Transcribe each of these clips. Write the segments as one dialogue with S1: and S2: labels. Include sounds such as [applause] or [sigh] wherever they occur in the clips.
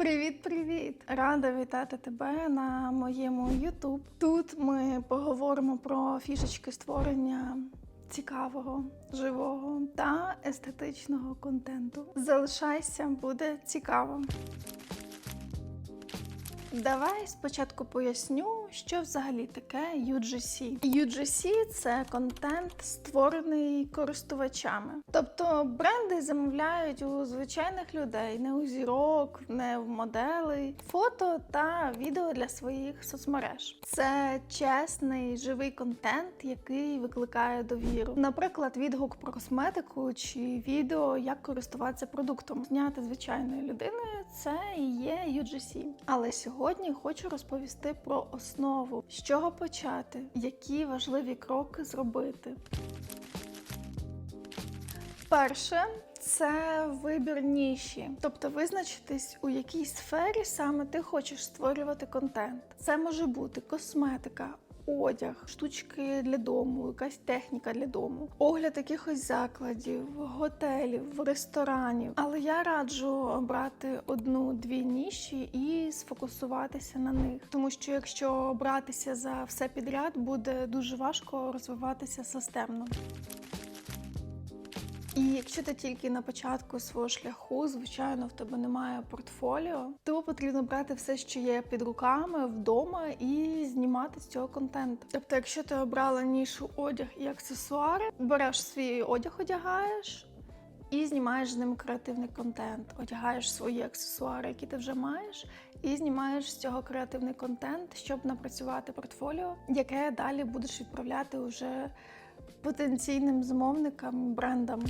S1: Привіт-привіт! Рада вітати тебе на моєму YouTube. Тут ми поговоримо про фішечки створення цікавого, живого та естетичного контенту. Залишайся, буде цікаво. Давай спочатку поясню, що взагалі таке UGC. UGC – це контент, створений користувачами. Тобто бренди замовляють у звичайних людей, не у зірок, не в моделей, фото та відео для своїх соцмереж. Це чесний живий контент, який викликає довіру. Наприклад, відгук про косметику чи відео, як користуватися продуктом. Зняти звичайною людиною це і є UGC. Але сьогодні хочу розповісти про основу, з чого почати, які важливі кроки зробити. Перше це вибір ніші, тобто визначитись, у якій сфері саме ти хочеш створювати контент. Це може бути косметика. Одяг, штучки для дому, якась техніка для дому, огляд якихось закладів, готелів, ресторанів. Але я раджу брати одну-дві ніші і сфокусуватися на них. Тому що якщо братися за все підряд, буде дуже важко розвиватися системно. І якщо ти тільки на початку свого шляху, звичайно, в тебе немає портфоліо, то потрібно брати все, що є під руками вдома, і знімати з цього контент. Тобто, якщо ти обрала нішу одяг і аксесуари, береш свій одяг, одягаєш. І знімаєш з ним креативний контент, одягаєш свої аксесуари, які ти вже маєш, і знімаєш з цього креативний контент, щоб напрацювати портфоліо, яке далі будеш відправляти уже потенційним замовникам, брендам.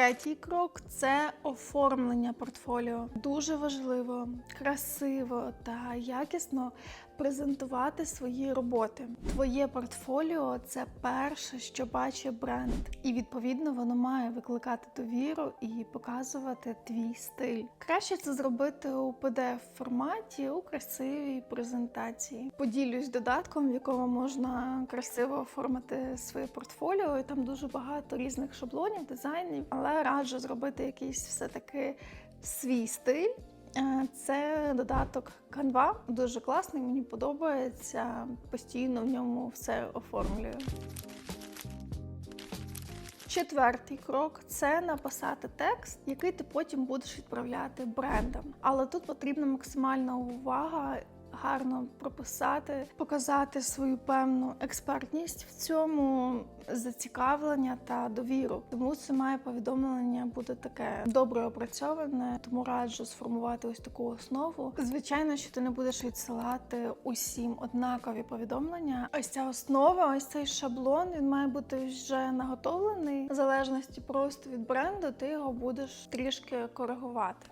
S1: Третій крок це оформлення портфоліо. Дуже важливо, красиво та якісно презентувати свої роботи. Твоє портфоліо це перше, що бачить бренд, і відповідно воно має викликати довіру і показувати твій стиль. Краще це зробити у pdf форматі у красивій презентації. Поділюсь додатком, в якому можна красиво оформити своє портфоліо. І там дуже багато різних шаблонів, дизайнів, але раджу зробити якийсь все таки свій стиль. Е, Це додаток Canva, дуже класний, мені подобається. Постійно в ньому все оформлюю. Четвертий крок це написати текст, який ти потім будеш відправляти брендам. Але тут потрібна максимальна увага. Гарно прописати, показати свою певну експертність в цьому зацікавлення та довіру. Тому це має повідомлення буде таке добре опрацьоване, тому раджу сформувати ось таку основу. Звичайно, що ти не будеш відсилати усім однакові повідомлення. Ось ця основа, ось цей шаблон, він має бути вже наготовлений. В залежності просто від бренду, ти його будеш трішки коригувати.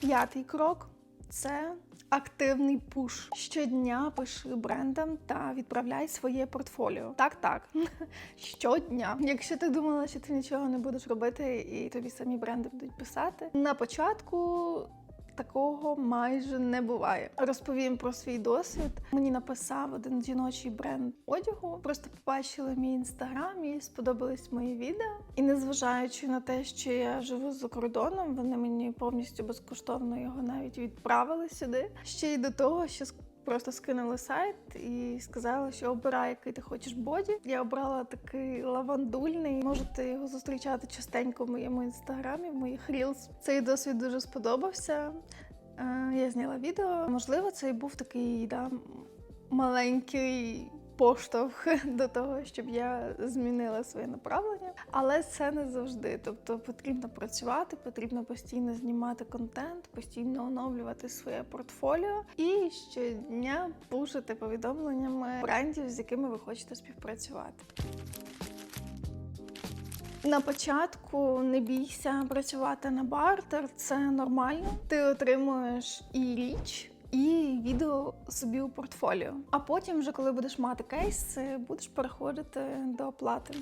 S1: П'ятий крок це активний пуш. Щодня пиши брендам та відправляй своє портфоліо. Так, так. [laughs] Щодня. Якщо ти думала, що ти нічого не будеш робити, і тобі самі бренди будуть писати. На початку. Такого майже не буває. Розповім про свій досвід. Мені написав один жіночий бренд одягу. Просто побачили мій інстаграм і сподобались мої відео. І незважаючи на те, що я живу за кордоном, вони мені повністю безкоштовно його навіть відправили сюди. Ще й до того, що Просто скинули сайт і сказали, що обирай, який ти хочеш боді. Я обрала такий лавандульний. Можете його зустрічати частенько в моєму інстаграмі, в моїх рілс. Цей досвід дуже сподобався. Е, Я зняла відео. Можливо, це і був такий да, маленький поштовх [laughs] до того, щоб я змінила своє направлення, але це не завжди. Тобто потрібно працювати, потрібно постійно знімати контент, постійно оновлювати своє портфоліо і щодня пушити повідомленнями брендів, з якими ви хочете співпрацювати. На початку не бійся працювати на бартер, це нормально. Ти отримуєш і річ, і відео собі у портфоліо. А потім, вже коли будеш мати кейс, будеш переходити до оплати.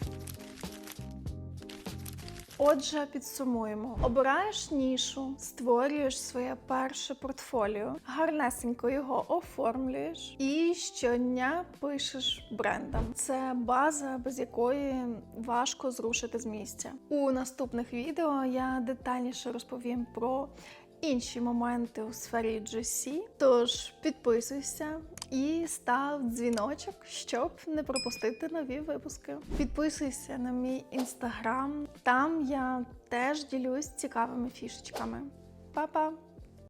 S1: Отже, підсумуємо: обираєш нішу, створюєш своє перше портфоліо, гарнесенько його оформлюєш і щодня пишеш брендам. Це база, без якої важко зрушити з місця. У наступних відео я детальніше розповім про інші моменти у сфері GC. Тож підписуйся і став дзвіночок, щоб не пропустити нові випуски. Підписуйся на мій інстаграм. Там я теж ділюсь цікавими фішечками. Па-па!